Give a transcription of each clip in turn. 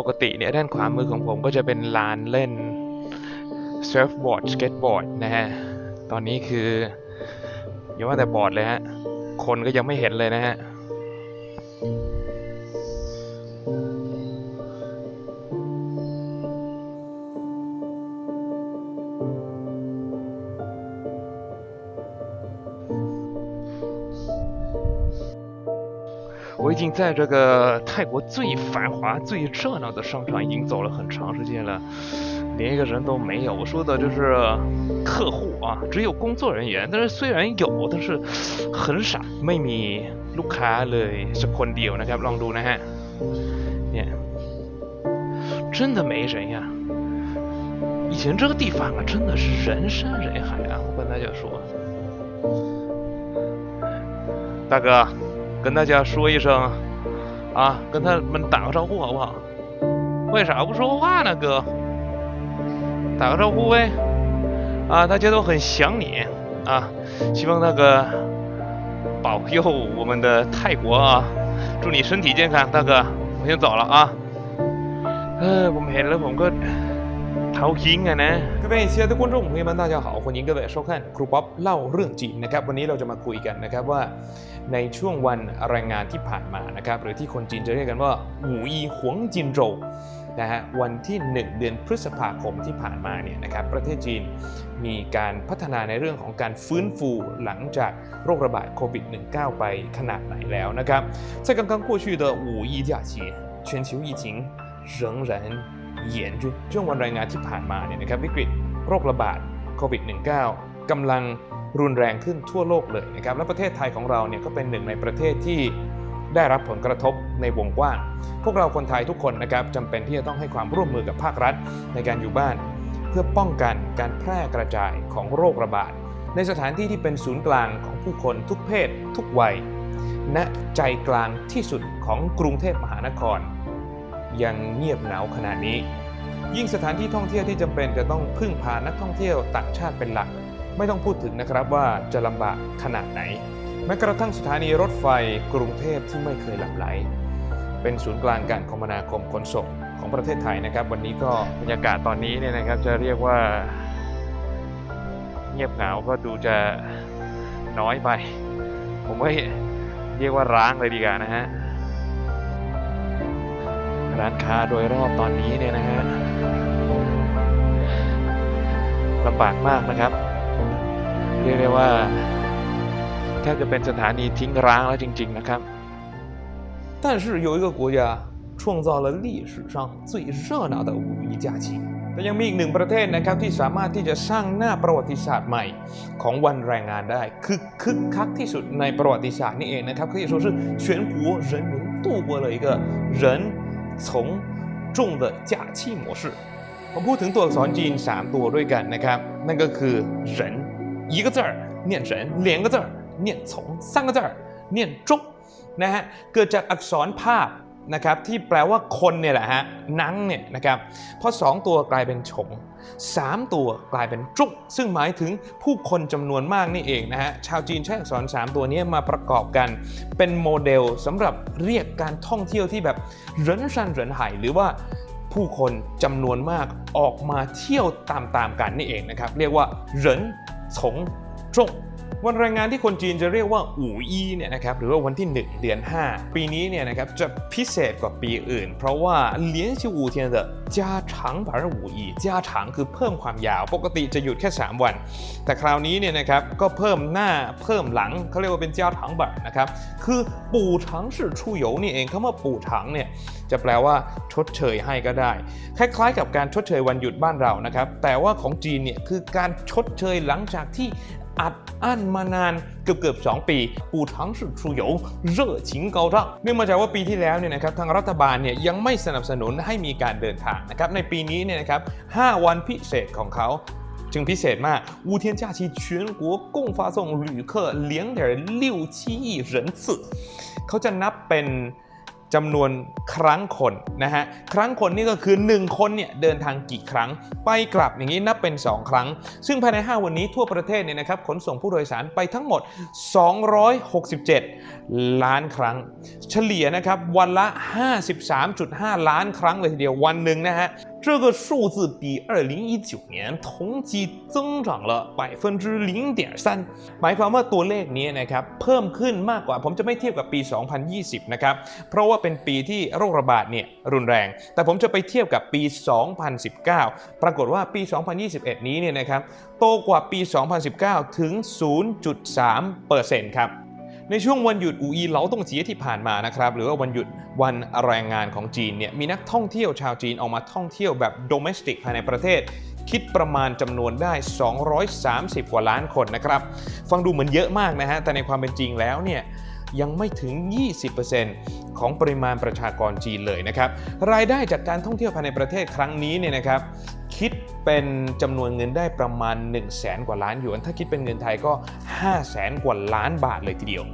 ปกติเนี่ยด้านขวามือของผมก็จะเป็นลานเล่นเซิร์ฟบอร์ดสเก็ตบอร์ดนะฮะ ตอนนี้คืออย่าว่าแต่บอร์ดเลยฮะ คนก็ยังไม่เห็นเลยนะฮะ 我已经在这个泰国最繁华、最热闹的商场已经走了很长时间了，连一个人都没有。我说的就是客户啊，只有工作人员。但是虽然有，但是很少，ไม่มีลูกค้าเลยสักคนเดียวนะครับ ลองดูนะฮะเนี่ย真的没人呀。以前这个地方啊，真的是人山人海啊！我跟大家说，大哥。 跟大家说一声，啊，跟他们打个招呼好不好？为啥不说话呢，哥？打个招呼呗，啊，大家都很想你，啊，希望那个保佑我们的泰国啊，祝你身体健康，大哥，我先走了啊，哎，我没了，我哥。 ท้าคิงอะนะ各位亲爱的观众朋友们，大家好，欢迎各位收看ครูป๊อปเล่าเรื่องจีนนะครับ วันนี้เราจะมาคุยกันนะครับว่า ในช่วงวันแรงงานที่ผ่านมานะครับ หรือที่คนจีนจะเรียกกันว่าหูอีหวงจินโจวนะฮะวันที่ 1 เดือนพฤษภาคมที่ผ่านมาเนี่ยนะครับ ประเทศจีนมีการพัฒนาในเรื่องของการฟื้นฟูหลังจากโรคระบาดโควิด -19 ไปขนาดไหนแล้วนะครับ在刚刚过去的五一假期全球疫情仍然 严峻ช่วงวันแรงงานที่ผ่านมาเนี่ยนะครับวิกฤตโรคระบาดโควิด -19 กำลังรุนแรงขึ้นทั่วโลกเลยนะครับและประเทศไทยของเราเนี่ยก็เป็นหนึ่งในประเทศที่ได้รับผลกระทบในวงกว้าง พวกเราคนไทยทุกคนนะครับจำเป็นที่จะต้องให้ความร่วมมือกับภาครัฐในการอยู่บ้าน เพื่อป้องกันการแพร่กระจายของโรคระบาด ในสถานที่ที่เป็นศูนย์กลางของผู้คนทุกเพศ ทุกวัยณใจกลางที่สุดของกรุงเทพมหานคร ยังเงียบเหงาขนาดนี้ ยิ่งสถานที่ท่องเที่ยวที่จำเป็นจะต้องพึ่งพานักท่องเที่ยวต่างชาติเป็นหลัก ไม่ต้องพูดถึงนะครับว่าจะลำบากขนาดไหน แม้กระทั่งสถานีรถไฟกรุงเทพที่ไม่เคยหลับไหล เป็นศูนย์กลางการคมนาคมขนส่งของประเทศไทยนะครับ วันนี้ก็บรรยากาศตอนนี้เนี่ยนะครับ จะเรียกว่าเงียบเหงาก็ดูจะน้อยไป ผมว่าเรียกว่าร้างเลยดีกว่านะฮะ ร้านค้าโดยรอบตอนนี้เนี่ยนะฮะลำบากมากนะครับ เรียกได้ว่าแทบจะเป็นสถานีทิ้งร้างแล้วจริง ๆ นะครับ但是有一个国家创造了历史上最热闹的五一假期แต่ยังมีอีกหนึ่งประเทศนะครับที่สามารถที่จะสร้างหน้าประวัติศาสตร์ใหม่ของวันแรงงานได้คือคึกคักที่สุดในประวัติศาสตร์นี่เองนะครับ可以说是全国人民度过了一个人 从众的假期模式ผมพูดถึงตัวอักษรจีน 3 ตัวด้วยกันนะครับ นั่นก็คือ人一个字儿念人两个字儿念从三个字儿念中นะฮะเกิดจากอักษรภาพ นะครับที่แปลว่าคนเนี่ยแหละฮะนังเนี่ยนะครับพอสองตัวกลายเป็นฉงสามตัวกลายเป็นจุกซึ่งหมายถึงผู้คนจำนวนมากนี่เองนะฮะชาวจีนใช้อักษร 3 ตัวนี้มาประกอบกัน เป็นโมเดลสำหรับเรียกการท่องเที่ยวที่แบบเรินชันเรินไห่หรือว่าผู้คนจำนวนมากออกมาเที่ยวตามๆกันนี่เองนะครับ เรียกว่าเหรินฉงจง วันแรงงานที่คนจีนจะเรียกว่าอู่อีเนี่ยนะครับหรือว่าวันที่ 1 เดือน 5 ปีนี้เนี่ยนะครับจะพิเศษกว่าปีอื่น เพราะว่าเลี้ยงชิวูเทียน的加长版อู่อี加长คือเพิ่มความยาว ปกติจะหยุดแค่ 3 วัน แต่คราวนี้เนี่ยนะครับก็เพิ่มหน้าเพิ่มหลังเขาเรียกว่าเป็น加长版นะครับคือปู่ถังสื่อชูโหยนี่เองคำว่าปู่ถังเนี่ยจะแปลว่าชดเชยให้ก็ได้ คล้ายๆ กับการชดเชยวันหยุดบ้านเรานะครับแต่ว่าของจีนเนี่ยคือการชดเชยหลังจากที่ อัดอั้นมานานเกือบเกือบ2 ปี ปู่ถังสื่อชูโหยเร่อชิงเกาจังเนื่องมาจากว่าปีที่แล้วเนี่ยนะครับทางรัฐบาลเนี่ยยังไม่สนับสนุนให้มีการเดินทางนะครับในปีนี้เนี่ยนะครับ5วันพิเศษของเขา จึงพิเศษมาก五天假期全国共发送旅客2.67亿人次เขาจะนับเป็น จำนวนครั้งคนนะฮะครั้งคนนี่ก็คือ 1 คนเนี่ยเดินทางกี่ครั้ง ไปกลับอย่างนี้นับเป็น 2 ครั้ง ซึ่งภายใน 5 วันนี้ทั่วประเทศเนี่ยนะครับขนส่งผู้โดยสารไปทั้งหมด 267 ล้านครั้ง เฉลี่ยนะครับวันละ 53.5 ล้านครั้งเลยทีเดียววันหนึ่งนะฮะ 这个数字比二零一九年同期增长了百分之零点三หมายความว่าตัวเลขนี้นะครับเพิ่มขึ้นมากกว่า ผมจะไม่เทียบกับปี 2020 นะครับ เพราะว่าเป็นปีที่โรคระบาดเนี่ยรุนแรง แต่ผมจะไปเทียบกับปี 2019 ปรากฏว่าปี 2021 นี้เนี่ยนะครับโตกว่าปี 2019 ถึง 0.3%ครับ ในช่วงวันหยุดอูอีเหลาตงเจียที่ผ่านมานะครับหรือว่าวันหยุดวันแรงงานของจีนเนี่ยมีนักท่องเที่ยวชาวจีนออกมาท่องเที่ยวแบบโดเมสติกภายในประเทศ คิดประมาณจำนวนได้ 230 กว่าล้านคนนะครับฟังดูเหมือนเยอะมากนะฮะแต่ในความเป็นจริงแล้วเนี่ยยังไม่ถึง 20%ของปริมาณประชากรจีนเลยนะครับ รายได้จากการท่องเที่ยวภายในประเทศครั้งนี้เนี่ยนะครับ คิดเป็นจำนวนเงินได้ประมาณ 1 0 0 0 0แสนกว่าล้านหยวน ถ้าคิดเป็นเงินไทยก็ 5 0 0แสนกว่าล้านบาทเลยทีเดียว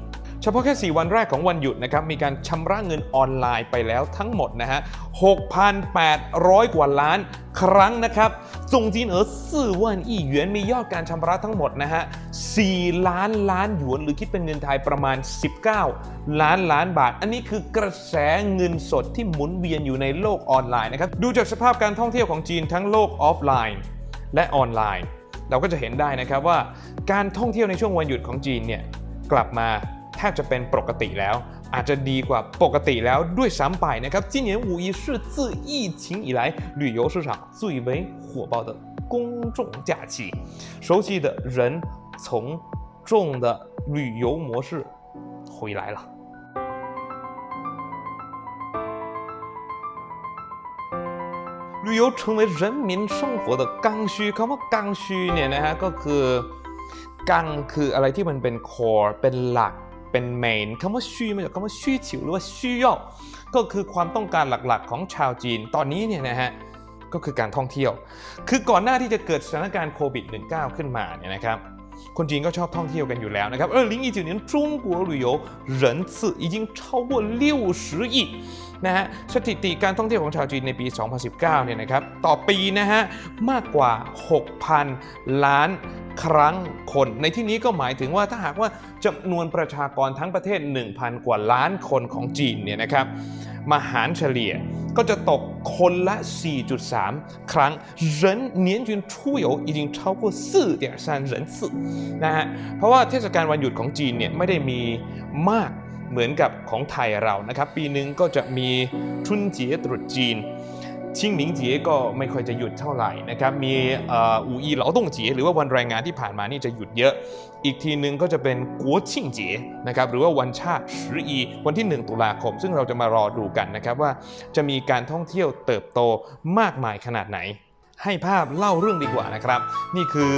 เฉพาะแค่ 4 วันแรกของวันหยุดนะครับมีการชำระเงินออนไลน์ไปแล้วทั้งหมดนะฮะ 6,800 กว่าล้านครั้งนะครับส่งจีนเอ๋อ4วันอีหยวนมียอดการชำระทั้งหมดนะฮะ 4 ล้านล้านหยวน หรือคิดเป็นเงินไทยประมาณ 19 ล้านล้านบาท อันนี้คือกระแสเงินสดที่หมุนเวียนอยู่ในโลกออนไลน์นะครับ ดูจากสภาพการท่องเที่ยวของจีนทั้งโลกออฟไลน์ และออนไลน์ เราก็จะเห็นได้นะครับว่า การท่องเที่ยวในช่วงวันหยุดของจีนเนี่ยกลับมา แทบจะเป็นปกติแล้ว อาจจะดีกว่าปกติแล้วด้วยซ้ำไปนะครับ今年五一是自疫情以来旅游市场最为火爆的公众假期熟悉的人从众的旅游模式回来了旅游成为人民生活的刚需คำว่า刚需เนี่ยนะฮะก็คือกังคืออะไรที่มันเป็น core เป็นหลัก เป็น main คำว่าชีมาจากคำว่าชีฉิวหรือว่าชีย่อก็คือความต้องการหลักๆ ของชาวจีน ตอนนี้เนี่ยนะฮะก็คือการท่องเที่ยว คือก่อนหน้าที่จะเกิดสถานการณ์โควิด -19 ขึ้นมาเนี่ยนะครับคนจีนก็ชอบท่องเที่ยวกันอยู่แล้วนะครับ二零一九年中国旅游人次已经超过六十亿นะฮะสถิติการท่องเที่ยวของชาวจีนในปี 2019 เนี่ยนะครับ ต่อปีนะฮะ มากกว่า 6,000 ล้าน ครั้งคน ในที่นี้ก็หมายถึงว่าถ้าหากว่าจำนวนประชากรทั้งประเทศ 1,000 กว่าล้านคนของจีนเนี่ยนะครับ มาหารเฉลี่ยก็จะตกคนละ 4.3 ครั้ง人年均出游已经超过4.3人次นะฮะ เพราะว่าเทศกาลวันหยุดของจีนเนี่ยไม่ได้มีมาก เหมือนกับของไทยเรานะครับ ปีหนึ่งก็จะมีชุนเจียตรุษจีน ชิงหมิงเจียก็ไม่ค่อยจะหยุดเท่าไหร่นะครับ มีเอ่ออูอีเหลาต้งเจียหรือว่าวันแรงงานที่ผ่านมานี่จะหยุดเยอะ อีกทีหนึ่งก็จะเป็นกัวชิงเจียนะครับหรือว่าวันชาติ十一วันที่ 1 ตุลาคม ซึ่งเราจะมารอดูกันนะครับว่าจะมีการท่องเที่ยวเติบโตมากมายขนาดไหน ให้ภาพเล่าเรื่องดีกว่านะครับ นี่คือ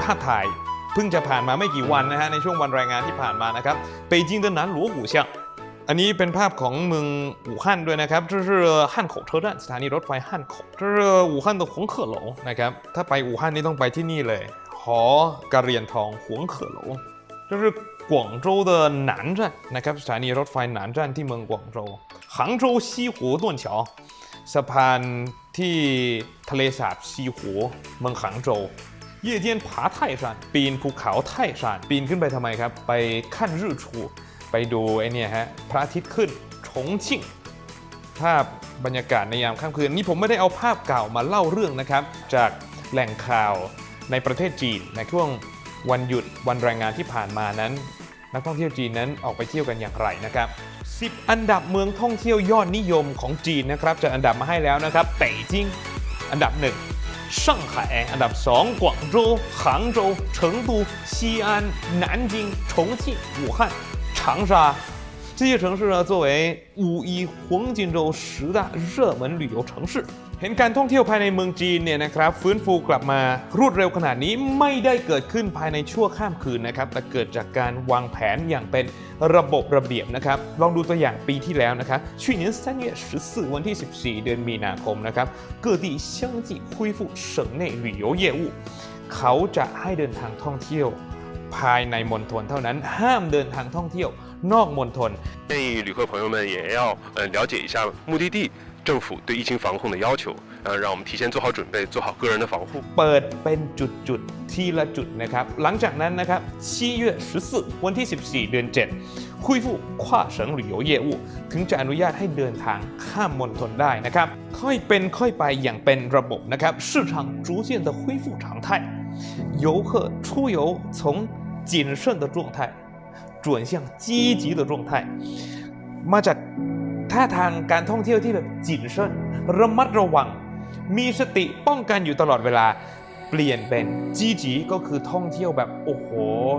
ภาพถ่ายเพิ่งจะผ่านมาไม่กี่วันนะฮะในช่วงวันแรงงานที่ผ่านมานะครับ北京的南锣鼓巷 อันนี้เป็นภาพของเมืองอู่ฮั่นด้วยนะครับ这是汉口车站สถานีรถไฟ汉口这是武汉的黄鹤楼นะครับถ้าไปอู่ฮั่นนี่ต้องไปที่นี่เลยหอกระเรียนทองหวงเขอโหล这是广州的南站นะครับสถานีรถไฟหนาน站ที่เมืองกวางโจว杭州西湖断桥สะพานที่ทะเลสาบซีหัวเมืองหางโจว夜间爬泰山ปีนภูเขาไท่ซานปีนขึ้นไปทำไมครับ ไปขั้นรื่ชู ไปดูไอเนี่ยฮะพระอาทิตย์ขึ้นชงชิ่ง ภาพบรรยากาศในยามค่ำคืน นี่ผมไม่ได้เอาภาพเก่ามาเล่าเรื่องนะครับ จากแหล่งข่าวในประเทศจีนในช่วงวันหยุดวันแรงงานที่ผ่านมานั้น นักท่องเที่ยวจีนนั้นออกไปเที่ยวกันอย่างไรนะครับ 10 อันดับเมืองท่องเที่ยวยอดนิยมของจีนนะครับจะอันดับมาให้แล้วนะครับเต่จิงอันดับ1ช่างไห่อันดับ 2 กวางโจวหางโจวเฉิงตูซีอันหนานจิงฉงชิ่งอู่ฮั่น 长沙这些城市呢，作为五一黄金周十大热门旅游城市。เห็นการท่องเที่ยวภายในเมืองจีนเนี่ยนะครับฟื้นฟูกลับมารวดเร็วขนาดนี้ไม่ได้เกิดขึ้นภายในชั่วข้ามคืนนะครับ แต่เกิดจากการวางแผนอย่างเป็นระบบระเบียบนะครับ ลองดูตัวอย่างปีที่แล้วนะครับ去年3月14วันที่ 14 เดือนมีนาคมนะครับ各地相继恢复省内旅游业务เขาจะให้เดินทางท่องเที่ยว ภายในมณฑลเท่านั้นห้ามเดินทางท่องเที่ยว นอกมณฑล 建议旅客朋友们也要呃了解一下目的地政府对疫情防控的要求，呃，让我们提前做好准备，做好个人的防护。 เปิดเป็นจุดๆ ทีละจุดนะครับ หลังจากนั้นนะครับ7月14วันที่ 14 เดือน 7恢复跨省旅游业务ถึงจะอนุญาตให้เดินทางข้ามมณฑลได้นะครับ ค่อยเป็นค่อยไปอย่างเป็นระบบนะครับ市场逐渐的恢复常态游客出游从 谨慎的状态转向积极的状态มาจากท่าทางการท่องเที่ยวที่แบบจินเชินระมัดระวัง มีสติป้องกันอยู่ตลอดเวลา เปลี่ยนเป็นจีจีก็คือท่องเที่ยวแบบโอ้โห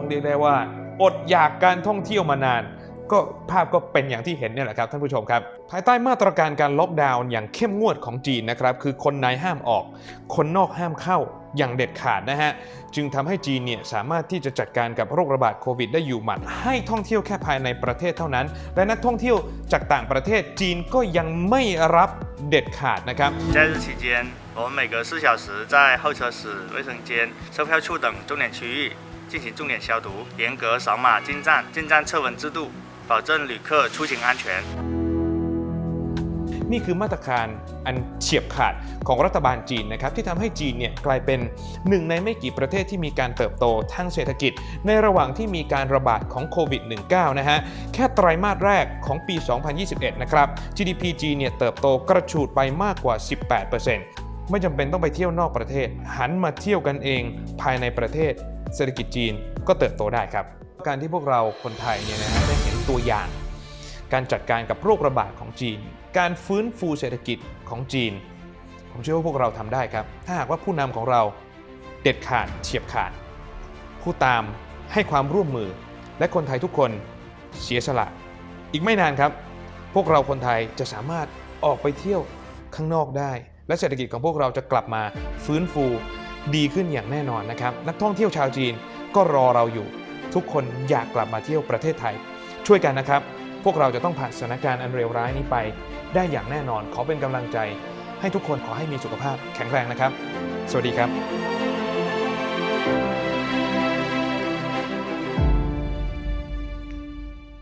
เรียกได้ว่า อดอยากการท่องเที่ยวมานาน ก็ภาพก็เป็นอย่างที่เห็นเนี่ยแหละครับท่านผู้ชมครับ ภายใต้มาตรการการล็อกดาวน์อย่างเข้มงวดของจีนนะครับ คือคนในห้ามออก คนนอกห้ามเข้า อย่างเด็ดขาดนะฮะ จึงทำให้จีนเนี่ยสามารถที่จะจัดการกับโรคระบาดโควิดได้อยู่หมัด ให้ท่องเที่ยวแค่ภายในประเทศเท่านั้น และนักท่องเที่ยวจากต่างประเทศจีนก็ยังไม่รับเด็ดขาดนะครับ 假日期间，我们每隔四小时在候车室、卫生间、售票处等重点区域进行重点消毒，严格扫码进站，进站测温制度，保证旅客出行安全。 นี่คือมาตรการอันเฉียบขาดของรัฐบาลจีนนะครับที่ทำให้จีนเนี่ยกลายเป็นหนึ่งในไม่กี่ประเทศที่มีการเติบโตทางเศรษฐกิจ ในระหว่างที่มีการระบาดของโควิด -19 นะฮะแค่ไตรมาสแรกของปี 2021 นะครับ GDP จีนเนี่ยเติบโตกระฉูดไปมากกว่า 18%ไม่จำเป็นต้องไปเที่ยวนอกประเทศ หันมาเที่ยวกันเองภายในประเทศ เศรษฐกิจจีนก็เติบโตได้ครับ การที่พวกเราคนไทยเนี่ยนะฮะได้เห็นตัวอย่าง การจัดการกับโรคระบาดของจีน การฟื้นฟูเศรษฐกิจของจีน ผมเชื่อว่าพวกเราทำได้ครับ ถ้าหากว่าผู้นำของเราเด็ดขาดเฉียบขาด ผู้ตามให้ความร่วมมือ และคนไทยทุกคนเสียสละ อีกไม่นานครับ พวกเราคนไทยจะสามารถออกไปเที่ยวข้างนอกได้ และเศรษฐกิจของพวกเราจะกลับมาฟื้นฟูดีขึ้นอย่างแน่นอนนะครับ นักท่องเที่ยวชาวจีนก็รอเราอยู่ ทุกคนอยากกลับมาเที่ยวประเทศไทย ช่วยกันนะครับ พวกเราจะต้องผ่านสถานการณ์อันเลวร้ายนี้ไป ได้อย่างแน่นอนขอเป็นกำลังใจ ให้ทุกคนขอให้มีสุขภาพแข็งแรงนะครับ สวัสดีครับ